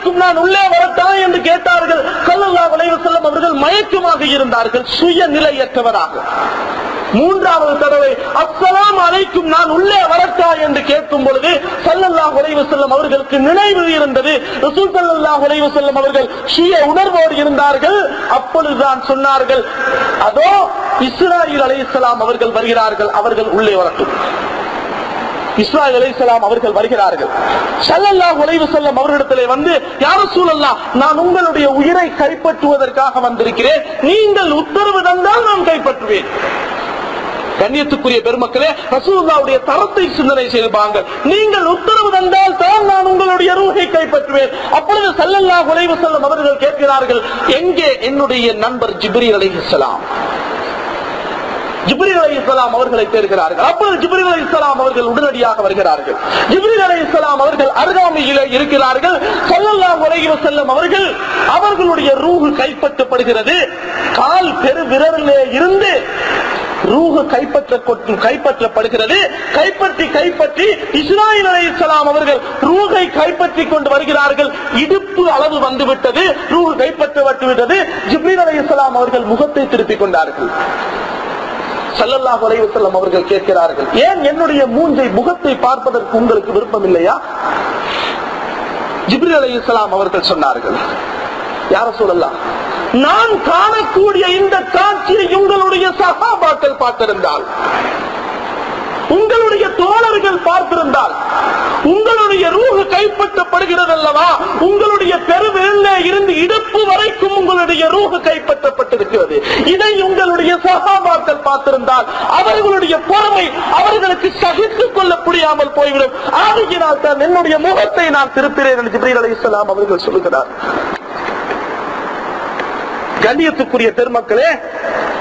மயக்கும் நான் உள்ளே வரட்டா என்று கேட்டார்கள். கல்லல்லா அலைஹி செல்லும் அவர்கள் மயக்கமாக இருந்தார்கள். சுயநிலையற்றவராக. மூன்றாவது தடவை அஸ்ஸலாம் அழைக்கும் நான் உள்ளே வரட்டா என்று கேட்கும் பொழுது சல்லல்லா உறைவு செல்லும் அவர்களுக்கு நினைவு இருந்தது. ரசூல் சல்லல்லா உறைவு செல்லும் அவர்கள் சுய உணர்வோடு இருந்தார்கள். அப்பொழுதுதான் சொன்னார்கள் அதோ இஸ்ராயில் அலைஹிஸ்ஸலாம் அவர்கள் வருகிறார்கள் அவர்கள் உள்ளே வரட்டும். இஸ்ராயல் அலிசலாம் அவர்கள் வருகிறார்கள். ஸல்லல்லாஹு உழைவு செல்லும் அவர்களிடத்திலே வந்து யார ரசூலல்லாஹ் நான் உங்களுடைய உயிரை கைப்பற்றுவதற்காக வந்திருக்கிறேன். நீங்கள் உத்தரவு தந்தால் நான் கைப்பற்றுவேன். கண்ணியத்துக்குரிய பெருமக்களே ரசூல்லாவுடைய தரத்தை சிந்தனை செய்வாங்க நீங்கள் உத்தரவு தந்தால் தான் நான் உங்களுடைய ரூகை கைப்பற்றுவேன். அப்பொழுது சல்லல்லா உழைவு செல்லும் அவர்கள் கேட்கிறார்கள் எங்கே என்னுடைய நண்பர் ஜிப்ரி அலிசலாம் ஜிப்ரீல் இஸ்லாம் அவர்களை தேர்கிறார்கள் அப்பொழுது ஜிப்ரீல் இஸ்லாம் அவர்கள் உடனடியாக வருகிறார்கள். ஜிப்ரீல் இஸ்லாம் அவர்கள் அருகாமையிலே இருக்கிறார்கள். ஸல்லல்லாஹு அலைஹி செல்லும் அவர்கள் அவர்களுடைய ரூஹு கைப்பற்றப்படுகிறது. கால் பெரு விரலிலே இருந்து ரூஹு கைப்பற்ற கைப்பற்றப்படுகிறது. கைப்பற்றி கைப்பற்றி இஸ்ராயில் இஸ்லாம் அவர்கள் ரூஹை கைப்பற்றி கொண்டு வருகிறார்கள். இடுப்பு அளவு வந்துவிட்டது. ரூஹு கைப்பற்றப்பட்டு விட்டது ஜிப்ரீல் அலைஹிஸ்ஸலாம் அவர்கள் முகத்தை திருப்பிக் கொண்டார்கள். ஸல்லல்லாஹு அலைஹி செல்லம் அவர்கள் கேட்கிறார்கள் ஏன் என்னுடைய மூஞ்சை முகத்தை பார்ப்பதற்கு உங்களுக்கு விருப்பம் இல்லையா ஜிப்ரி அலி இஸ்லாம் அவர்கள் சொன்னார்கள் யார சொல்லலாம் நான் காணக்கூடிய இந்த காட்சியை உங்களுடைய சகாபாக்கள் பார்த்திருந்தால் உங்களுடைய தோழர்கள் பார்த்திருந்தால் உங்களுடைய ரூக கை அல்லவா உங்களுடைய பெருவிரல்ல இருந்து இடுப்பு வரைக்கும் உங்களுடைய ரூஹு கைப்பற்றப்பட்டிருக்கிறது இதை உங்களுடைய சகாபாக்கள் பார்த்திருந்தால் அவர்களுடைய பொறுமை அவர்களுக்கு சகித்துக் கொள்ள முடியாமல் போய்விடும். ஆகையினால் தான் என்னுடைய முகத்தை நான் திருப்பினேன் என்று ஜிப்ரீல் அலைஹிஸ்ஸலாம் அவர்கள் சொல்லுகிறார். கண்ணியத்துக்குரிய பெருமக்களே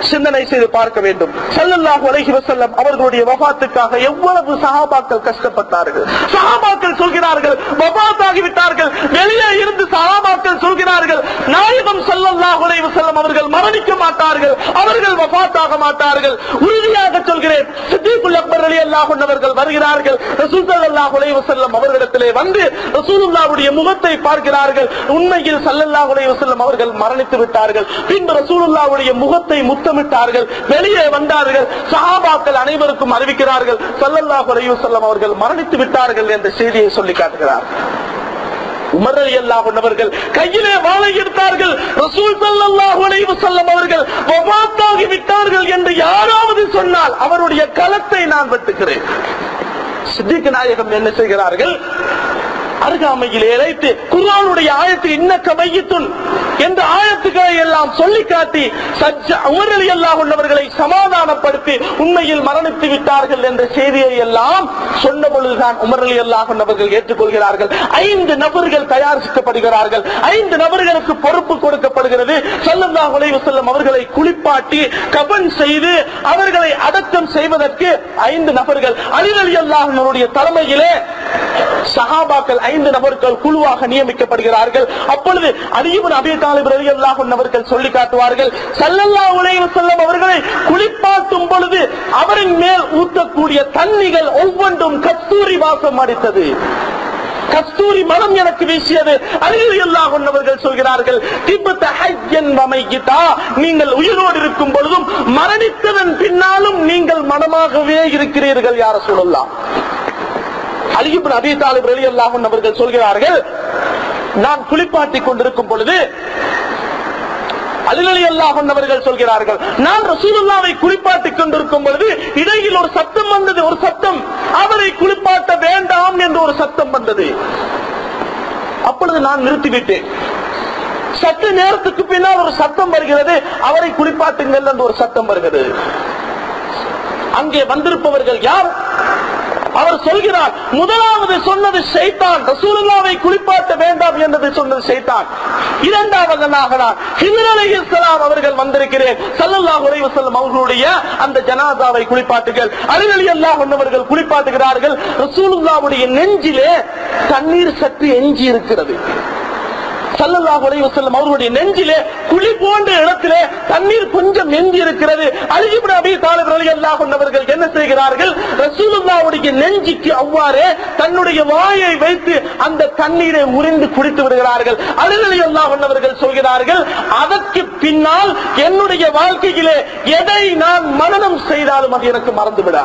சிந்தனை செய்து பார்க்க வேண்டும். ஸல்லல்லாஹு அலைஹி வசல்லம் அவர்களுடைய வபாத்துக்காக எவ்வளவு சகாபாக்கள் கஷ்டப்பட்டார்கள். சகாபாக்கள் சொல்கிறார்கள் வஃபாத் ஆகிவிட்டார்கள் வெளியே இருந்து சகாபாக்கள் சொல்கிறார்கள் நாயகம் ஸல்லல்லாஹு அலைஹி வசல்லம் அவர்கள் மரணிக்க மாட்டார்கள் அவர்கள் வஃபாத் ஆக மாட்டார்கள். உறுதியாக சொல்கிறேன் சித்திக்குள் அக்பர் அலி அன்ஹு அவர்கள் வருகிறார்கள். ரசூல் ஸல்லல்லாஹு அலைஹி வசல்லம் அவர்களிடத்திலே வந்து ரசூலுல்லாவுடைய முகத்தை பார்க்கிறார்கள். உண்மையில் ஸல்லல்லாஹு அலைஹி வசல்லம் அவர்கள் மரணித்து விட்டார்கள். பின்பு ரசூலுல்லாவுடைய முகத்தை முத்தமிட்டார்கள். வெளியே வந்தார்கள். சஹாபாக்கள் அனைவருக்கும் அறிவிக்கிறார்கள். சல்லல்லா அலைஹி செல்லம் அவர்கள் மரணித்து விட்டார்கள் என்ற செய்தியை சொல்லி காட்டுகிறார். உமர் ரலியல்லாஹு அவர்கள் கையிலே வாழை எடுத்தார்கள். ரசூல் ஸல்லல்லாஹு அலைஹி வஸல்லம் அவர்கள் வஃபாத்தாகி விட்டார்கள் என்று யாராவது சொன்னால் அவருடைய களத்தை நான் வெட்டுகிறேன். சித்திக்கு நாயகம் என்ன செய்கிறார்கள்? அருகாமையில் இழைத்து குரானுடைய ஆயத்து இன்னக்க கமையித்துன் என்ற ஆயத்துக்களை எல்லாம் சொல்லி காட்டி சஜ்ஜ உமர் ரலியல்லாஹு உள்ளவர்களை சமாதானப்படுத்தி உண்மையில் மரணித்து விட்டார்கள் என்ற செய்தியை எல்லாம் சொன்ன பொழுதுதான் உமரலி ரலியல்லாஹு உள்ளவர்கள் ஏற்றுக்கொள்கிறார்கள். ஐந்து நபர்கள் தயாரிக்கப்படுகிறார்கள். ஐந்து நபர்களுக்கு பொறுப்பு கொடுக்கப்படுகிறது. ஸல்லல்லாஹு அலைஹி வஸல்லம் அவர்களை குளிப்பாட்டி கபன் செய்து அவர்களை அடக்கம் செய்வதற்கு ஐந்து நபர்கள். அலிரலி அல்லாஹனுடைய தலைமையிலே சஹாபாக்கள் ஐந்து நபர்கள் குழுவாக நியமிக்கப்படுகிறார்கள். அப்பொழுது அலிபுன் அபி தாலிப் ரலியல்லாஹு அவர்கள் சொல்லி காட்டுவார்கள் சல்லல்லா அலைஹி செல்லும் அவர்களை குளிப்பாட்டும் பொழுது அவரின் மேல் ஊற்றக்கூடிய தண்ணிகள் ஒவ்வொன்றும் கஸ்தூரி வாசம் அடித்தது. கஸ்தூரி மனம் எனக்கு வீசியது. அலில் அல்லாஹ் சொல்கிறார்கள் திபத்த வமைகிதா நீங்கள் உயிரோடு இருக்கும் பொழுதும் மரணித்ததன் பின்னாலும் நீங்கள் மனமாகவே இருக்கிறீர்கள் யார சொல்லலாம் அலிபுன் அபி தாலிப் ரலியல்லாஹு அல்லாஹன் அவர்கள் சொல்கிறார்கள் நான் குளிப்பாட்டி கொண்டிருக்கும் பொழுது அலிலலி அல்லாஹன் அவர்கள் சொல்கிறார்கள் நான் ரசூலுல்லாவை குளிப்பாட்டி கொண்டிருக்கும் பொழுது இடையில் ஒரு சத்தம் வந்தது ஒரு சத்தம். அவரை குளிப்பாட்ட வேண்டாம் என்று ஒரு சத்தம் வந்தது. அப்பொழுது நான் நிறுத்திவிட்டேன். சற்று நேரத்துக்கு பின்னால் ஒரு சத்தம் வருகிறது அவரை குளிப்பாட்டுங்கள் என்று ஒரு சத்தம் வருகிறது. அங்கே வந்திருப்பவர்கள் யார்? அவர் சொல்கிறார் முதலாவது சொன்னது செய்தான் ரசூலுல்லாவை குளிப்பாட்ட வேண்டாம் என்றது சொன்னது செய்தான் இரண்டாவது நான் அவர்கள் வந்திருக்கிறேன். சல்லல்லா அலைஹி செல்லும் அவர்களுடைய அந்த ஜனாதாவை குளிப்பாட்டுகள் அலி ரலியல்லாஹு அன்ஹு குளிப்பாட்டுகிறார்கள். ரசூலுல்லாவுடைய நெஞ்சிலே தண்ணீர் சற்று எஞ்சி இருக்கிறது சல்லல்லாஹு அலைஹி அவர்களுடைய நெஞ்சிலே குழி போன்ற இடத்திலே தண்ணீர் கொஞ்சம் எஞ்சி இருக்கிறது அலி இப்னு தாலிப் ரலியல்லாஹு அன்ஹு அவர்கள் என்ன செய்கிறார்கள்? ரசூலுல்லாஹ்வுடைய நெஞ்சுக்கு அவ்வாறே தன்னுடைய வாயை வைத்து அந்த தண்ணீரை உறிந்து குடித்து விடுகிறார்கள். அலி ரலியல்லாஹு அவர்கள் சொல்கிறார்கள் அதற்கு பின்னால் என்னுடைய வாழ்க்கையிலே எதை நான் மனநம் செய்தாலும் அது எனக்கு மறந்துவிடா.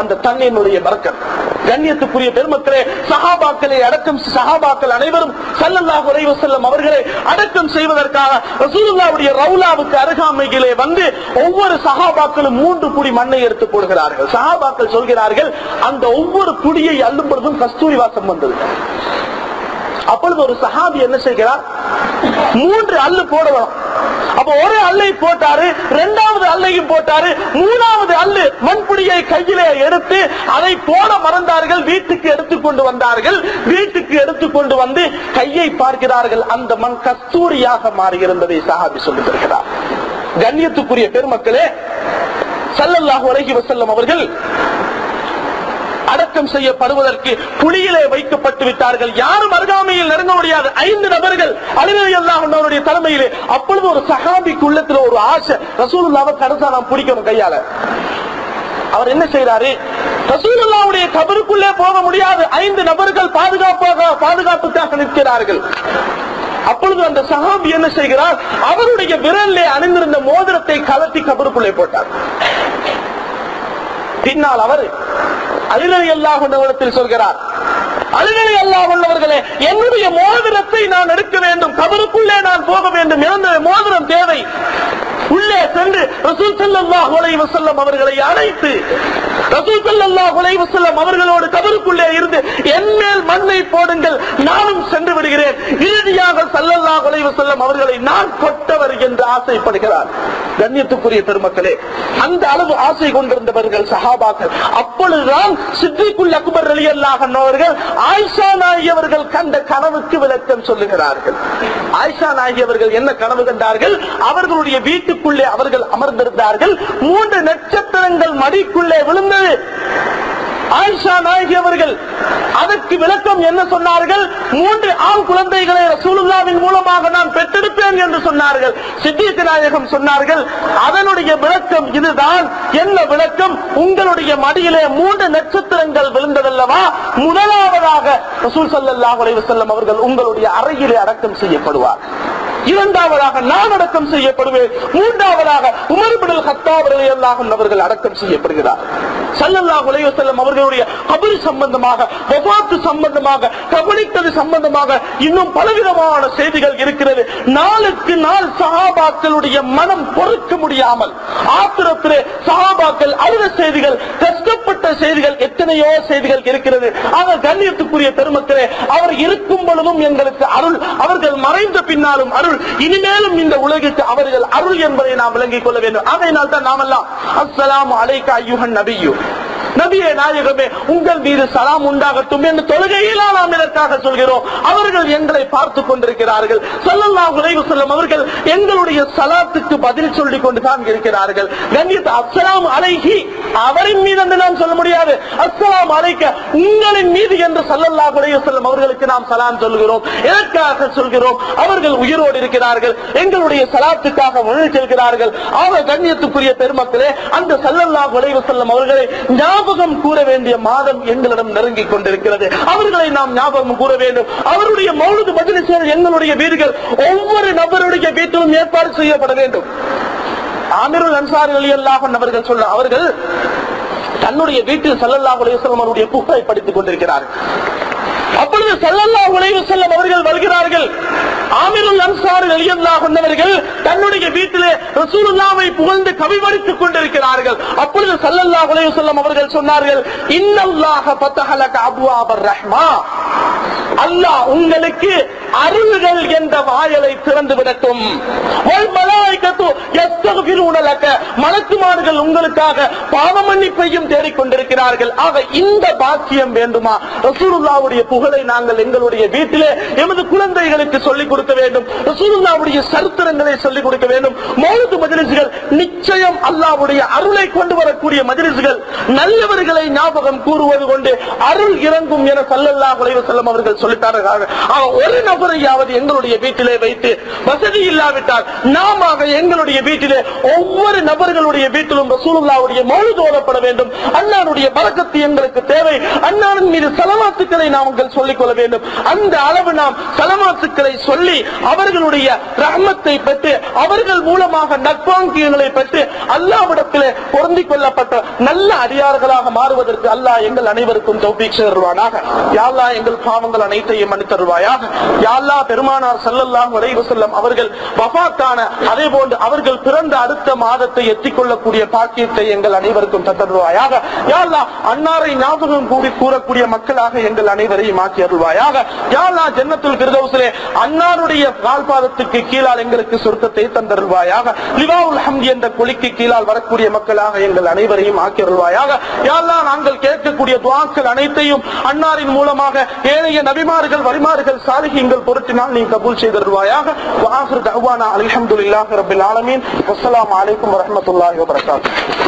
அந்த தண்ணீருடைய பறக்கத் கண்ணியத்துக்குரிய பெருமக்களே சஹாபாக்களை அடக்கம் சஹாபாக்கள் அனைவரும் ஸல்லல்லாஹு செல்ல வஸல்லம் அவர்களை அடக்கம் செய்வதற்காக ரசூலுல்லாவுடைய ரவுலாவுக்கு அருகாமையிலே வந்து ஒவ்வொரு சகாபாக்களும் மூன்று குடி மண்ணை எடுத்து போடுகிறார்கள். சகாபாக்கள் சொல்கிறார்கள் அந்த ஒவ்வொரு குடியை அள்ளும் பொழுதும் கஸ்தூரி வாசம் வந்தது. அப்பொழுது ஒரு சஹாபி என்ன செய்கிறார்? மூன்று அள்ளு போடலாம் அப்ப ஒரு அல்லை போட்டாரு இரண்டாவது அல்லையும் போட்டாரு மூணாவது அல்லு மண்புடியை கையிலே எடுத்து அதை போட மறந்தார்கள் வீட்டுக்கு எடுத்துக்கொண்டு வந்தார்கள். வீட்டுக்கு எடுத்துக்கொண்டு வந்து கையை பார்க்கிறார்கள். அந்த மண் கஸ்தூரியாக மாறியிருந்ததை சஹாபி சொல்லி கண்ணியத்துக்குரிய பெருமக்களே ஸல்லல்லாஹு உலகி வசல்லம் அவர்கள் அடக்கம் செய்யப்படுவதற்கு புலியிலே வைக்கப்பட்டு விட்டார்கள். யாரும் அருகாமையில் நெருங்க முடியாது. ஐந்து நபர்கள் அலிரலி அல்லாஹ் அவருடைய தலைமையிலே அப்பொழுது ஒரு சஹாபிக்கு ஒரு ஆசை. ரசூலுல்லாவை கடைசா நாம் பிடிக்கணும் கையால. அவர் என்ன செய்யறாரு ரசூலுல்லாவுடைய கபருக்குள்ளே போக முடியாது. ஐந்து நபர்கள் பாதுகாப்பாக பாதுகாப்புக்காக நிற்கிறார்கள். அப்பொழுது அந்த சஹாபி என்ன செய்கிறார்? அவருடைய விரலிலே அணிந்திருந்த மோதிரத்தை கலத்தி கபருக்குள்ளே போட்டார். பின்னால் அவர் அலிரலி அல்லாஹ் உள்ளவத்தில் சொல்கிறார். அலிரலி அல்லாஹ் உள்ளவர்களே என்னுடைய மோதிரத்தை நான் எடுக்க வேண்டும். கபருக்குள்ளே நான் போக வேண்டும். இறந்த மோதிரம் தேவை. ரசூல் ஸல்லல்லாஹு அலைஹி அவர்களை அழைத்து ரசூல் ஸல்லல்லாஹு அலைஹி வஸல்லம் அவர்களோடு கபருக்குள்ளே இருந்து என் மேல் மண்ணை போடுங்கள் நானும் சென்று விடுகிறேன். இறுதியாக ஸல்லல்லாஹு அலைஹி செல்லம் அவர்களை நான் கொட்டவர் என்று ஆசைப்படுகிறார். கண்ணியத்துக்குரிய பெருமக்களே அந்த அளவு ஆசை கொண்டிருந்தவர்கள் சஹாபாக்கள் அப்பொழுதுதான் சித்திக்குள் அக்பர் ரலியல்லாஹு அன்ஹு அவர்கள் ஆயிஷா நாயகி அவர்கள் கண்ட கனவுக்கு விளக்கம் சொல்லுகிறார்கள். ஆயிஷா நாயகி அவர்கள் என்ன கனவு கண்டார்கள்? அவர்களுடைய வீட்டுக்குள்ளே அவர்கள் அமர்ந்திருந்தார்கள். மூன்று நட்சத்திரங்கள் மடிக்குள்ளே விழுந்தது. ஆயிஷா நாயகி அவர்கள் அதற்கு விளக்கம் என்ன சொன்னார்கள்? மூன்று ஆண் குழந்தைகளை ரசூலுல்லாவின் மூலமாக நான் பெற்றெடுப்பேன் என்று சொன்னார்கள். சித்தியத்து நாயகம் சொன்னார்கள் அதனுடைய விளக்கம் இதுதான். என்ன விளக்கம்? உங்களுடைய மடியிலே மூன்று நட்சத்திரங்கள் விழுந்ததல்லவா? முதலாவதாக ரசூல் சல்லாஹ் அலைவசல்லம் அவர்கள் உங்களுடைய அறையிலே அடக்கம் செய்யப்படுவார். இரண்டாவதாக நான் அடக்கம் செய்யப்படுவேன். மூன்றாவதாக உமர்பிடல் ஹத்தாவர்கள் அவர்கள் அடக்கம் செய்யப்படுகிறார். சல்லல்லா உலகம் அவர்களுடைய கபர் சம்பந்தமாக வபாத்து சம்பந்தமாக கபலித்தது சம்பந்தமாக இன்னும் பலவிதமான செய்திகள் இருக்கிறது. நாளுக்கு நாள் சஹாபாக்களுடைய மனம் பொறுக்க முடியாமல் ஆத்திரத்திலே சஹாபாக்கள் அழுத செய்திகள் கஷ்டப்பட்ட செய்திகள் எத்தனையோ செய்திகள் இருக்கிறது. ஆக கண்ணியத்துக்குரிய பெருமக்களே அவர் இருக்கும் பொழுதும் எங்களுக்கு அருள் அவர்கள் மறைந்த பின்னாலும் அருள். இனிமேலும் இந்த உலகிற்கு அவர்கள் அருள் என்பதை நாம் விளங்கிக் கொள்ள வேண்டும். அதனால் தான் நாமெல்லாம் அஸ்லாம் அலைக்க ஐயுஹன் நபியு. நபியே நாயகமே உங்கள் மீது சலாம் உண்டாகட்டும் என்று தொழுகையிலா நாம் இதற்காக சொல்கிறோம். அவர்கள் எங்களை பார்த்து கொண்டிருக்கிறார்கள். சொல்லல்லா அலைஹி செல்லும் அவர்கள் எங்களுடைய சலாத்துக்கு பதில் சொல்லிக் கொண்டு தான் இருக்கிறார்கள். கண்ணியத்து அஸ்லாம் அலைஹி அவரின் மீது என்று நாம் சொல்ல முடியாது. அஸ்லாம் அலைக்க உங்களின் மீது என்று சொல்லல்லா அலைஹி செல்லும் அவர்களுக்கு நாம் சலாம் சொல்கிறோம். எதற்காக சொல்கிறோம்? அவர்கள் உயிரோடு இருக்கிறார்கள். எங்களுடைய சலாத்துக்காக முன்னே செல்கிறார்கள். ஆக கண்ணியத்துக்குரிய பெருமக்களே அந்த சல்லல்லா அலைஹி செல்லும் அவர்களை ஞாபகம் ஞாபகம் கூற வேண்டிய மாதம் எங்களிடம் நெருங்கிக் கொண்டிருக்கிறது. அவர்களை நாம் ஞாபகம் கூற வேண்டும். அவருடைய மௌனது மஜ்லிஸ்கள் எங்களுடைய வீடுகள் ஒவ்வொரு நபருடைய வீட்டிலும் ஏற்பாடு செய்யப்பட வேண்டும். ஆமிருல் அன்சாரிகள் அலியல்லாஹ் அவர்கள் சொல்ல அவர்கள் தன்னுடைய வீட்டில் ஸல்லல்லாஹு அலைஹி வஸல்லம் அவருடைய புகழை படித்துக் கொண்டிருக்கிறார்கள். அப்பொழுது ஸல்லல்லாஹு அலைஹி வஸல்லம் அவர்கள் வருகிறார் ஆமிருல் அன்சார் ரலியல்லாஹு தன்னுடைய வீட்டிலே ரசூலுல்லாஹ்வை புகழ்ந்து கவிமடித்துக் கொண்டிருக்கிறார்கள். அப்பொழுது சல்லல்லா அலைஹி வஸல்லம் அவர்கள் சொன்னார்கள் இன்னல்லாஹ ஃபதஹலக அப்வாபர் ரஹ்மா. அல்லாஹ் உங்களுக்கு அருள்கள் என்ற வாயலை திறந்து விடட்டும் மலக்குமார்கள் உங்களுக்காக பாவ மன்னிப்பையும் தேடிக்கொண்டிருக்கிறார்கள் ஆக இந்த பாக்கியம் வேண்டுமா? ரசூலுல்லாவுடைய புகழை நாங்கள் எங்களுடைய வீட்டிலே எமது குழந்தைகளுக்கு சொல்லிக் கொடுக்க வேண்டும். ரசூலுல்லாவுடைய சரித்திரங்களை சொல்லிக் கொடுக்க வேண்டும். மௌலத்து மஜ்லிஸ்கள் நிச்சயம் அல்லாவுடைய அருளை கொண்டு வரக்கூடிய மஜ்லிஸ்கள் நல்லவர்களை ஞாபகம் கூறுவது கொண்டு அருள் இறங்கும் என சல்லல்லா அலைஹி செல்லம் அவர்கள் சொல்லிட்டார்கள் ஒரு நபரையாவது எங்களுடைய வீட்டிலே வைத்து வசதி இல்லாவிட்டால் நாம எங்களுடைய வீட்டிலே ஒவ்வொரு நபர்களுடைய வீட்டிலும் ரசூலுல்லாவுடைய மௌலித் ஓதப்பட வேண்டும். அண்ணாருடைய பழக்கத்து எங்களுக்கு தேவை. அண்ணாவின் மீது சலமாத்துக்களை நாங்கள் சொல்லிக் கொள்ள வேண்டும். அந்த அளவு நாம் சலமாத்துக்களை சொல்லி அவர்களுடைய ரஹ்மத்தை பெற்று அவர்கள் மூலமாக நட்பாங்கியங்களை பெற்று அல்லாவிடத்திலே பொருந்திக் கொள்ளப்பட்ட நல்ல அடியார்களாக மாறுவதற்கு அல்லாஹ் எங்கள் அனைவருக்கும் தௌபீக் தருவானாக யாழ்லா எங்கள் பாவங்கள் அனைத்தையும் மன்னித்தருவாயாக. யாழ்லா பெருமானார் ஸல்லல்லாஹு அலைஹி செல்லம் அவர்கள் வபாத்தான அதே போன்று அவர்கள் பிறந்த அடுத்த மாதத்தை எத்திக்கொள்ளக்கூடிய பாக்கியத்தை எங்கள் அனைவருக்கும் தந்தருவாயாக. யாழ்லா அன்னாரை ஞாபகம் கூடி கூறக்கூடிய மக்களாக எங்கள் அனைவரையும் மாற்றி அருள்வாயாக யாழ்லா ஜன்னத்துல் பிரதோசிலே அன்னாருடைய கால்பா பாதத்துக்கு கீழால் எங்களுக்கு சொர்க்கத்தை தந்தருள்வாயாக. லிவாவுல் ஹம்தி என்ற கொலிக்கு கீழால் வரக்கூடிய மக்களாக எங்கள் அனைவரையும் ஆக்கியருள்வாயாக. யாரெல்லாம் நாங்கள் கேட்கக்கூடிய துவாக்கள் அனைத்தையும் அன்னாரின் மூலமாக ஏனைய நபிமார்கள் வரிமார்கள் சாலிகிங்கள் பொருட்டினால் நீ கபூல் செய்தருள்வாயாக. வாஹிர் தஹ்வானா அல்ஹம்துலில்லாஹி ரபில் ஆலமீன். வஸ்ஸலாமு அலைக்கும் வரமத்துல்லாஹி வபரகாத்துஹு